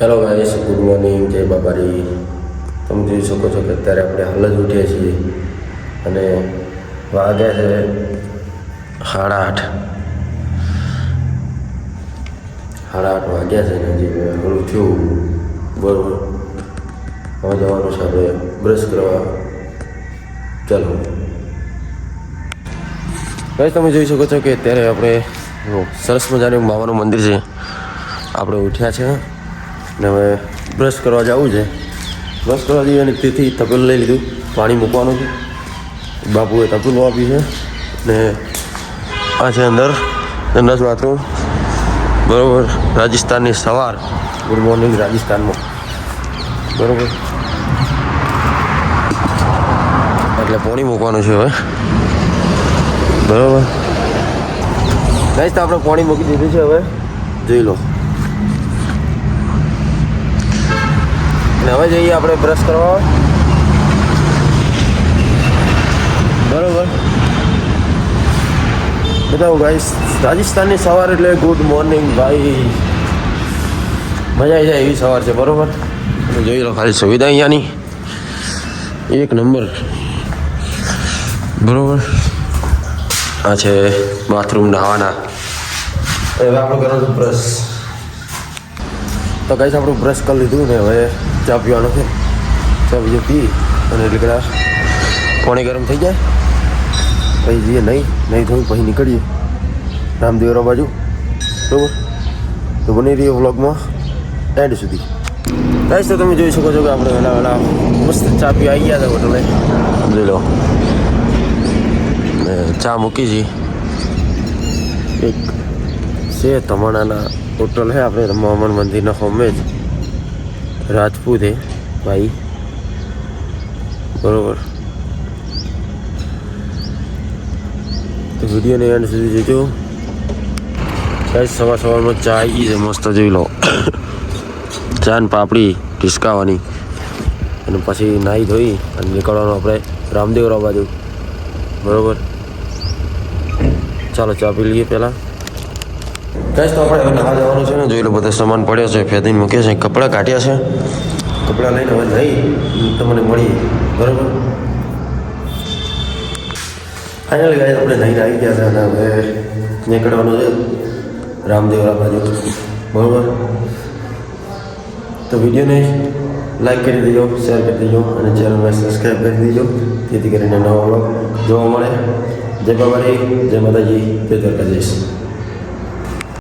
Hello guys, good morning, જય બાબારી. તમે જોઈ શકો છો કે અત્યારે આપણે હાલ જ ઉઠીએ છીએ અને વાગ્યા છે સાડા આઠ. સાડા આઠ વાગ્યા છે ને હજી હળું થયું. બરોબર. હવે જવાનું છે આપણે બ્રશ કરવા. ચાલો. ગાઈસ, તમે જોઈ શકો છો કે અત્યારે આપણે સરસ મજાનું મામાનું મંદિર છે. આપણે ઉઠ્યા છે. ને હવે બ્રશ કરવા જવું છે. બ્રશ કરવા જઈએ અને તેથી તપેલું લઈ લીધું. પાણી મૂકવાનું છે. બાપુએ તપેલું આપ્યું છે. ને આ છે અંદર સંડાસ બાથરૂમ. બરાબર. રાજસ્થાનની સવાર. ગુડ મોર્નિંગ રાજસ્થાનમાં. બરાબર. એટલે પાણી મૂકવાનું છે હવે. બરાબર. ગાઈસ તો આપણે પાણી મૂકી દીધું છે હવે. જોઈ લો. હવે જઈએ આપણે બ્રશ કરવા. બરોબર. બતાવો ગાઈસ રાજસ્થાનની સવાર એટલે ગુડ મોર્નિંગ ભાઈ. મજા આવી જાય એવી સવાર છે, બરોબર? જોઈ લો ખાલી સુવિધા અહીંયાની. એક નંબર. બરોબર. આ છે બાથરૂમ નહાવાના હવે આપણે કરવાનું બ્રશ તો કઈ આપણું બ્રશ કરી લીધું ને હવે ચા પીવાનો છે. ચા બીજો પી અને એટલે કદાચ પાણી ગરમ થઈ જાય. પછી જઈએ નહીં નહીં થયું પછી નીકળીએ. રામદેવરા બાજુ. બરાબર? તો બની રહીએ વ્લોગમાં એન્ડ સુધી. ગાઈસ, તો તમે જોઈ શકો છો કે આપણે વહેલા વહેલા મસ્ત ચા પી આવી ગયા હતા હોટલે. સમજી લો. ચા મૂકી છી. એક છે, તમાણાના હોટલ છે, આપણે રમામણ મંદિરના હોમે જ. રાજપૂત હે ભાઈ. બરોબર. તો વિડીયોને એન્ડ સુધી જોજો. ગાઈસ, સવાર સવારમાં ચા આવી છે, મસ્ત જોઈ લો. ચા ને પાપડી ઢીસકાવાની. અને પછી નાહી ધોઈ અને નીકળવાનું આપણે રામદેવરા બાજુ. બરોબર. ચાલો, ચા પી લઈએ પહેલાં. ગાઈસ તો આપણે હવે નવા જવાનું છે ને, જોઈ લો બધા સામાન પડ્યો છે, ફેદીને મૂકે છે, કપડાં કાઢ્યા છે. કપડાં લઈને હવે જઈ, તમને મળીએ, બરાબર? ફાઇનલ ગાય આપણે નહીં આવી ગયા છે અને હવે નીકળવાનું છે રામદેવરા બાજુ બરાબર? તો વિડીયોને લાઈક કરી દેજો શેર કરી દેજો અને ચેનલને સબસ્ક્રાઈબ કરી દેજો, જેથી કરીને નવા વ્લોગ જોવા મળે. જય બાબારી જય માતાજી, જય દ્વારકાધીશ.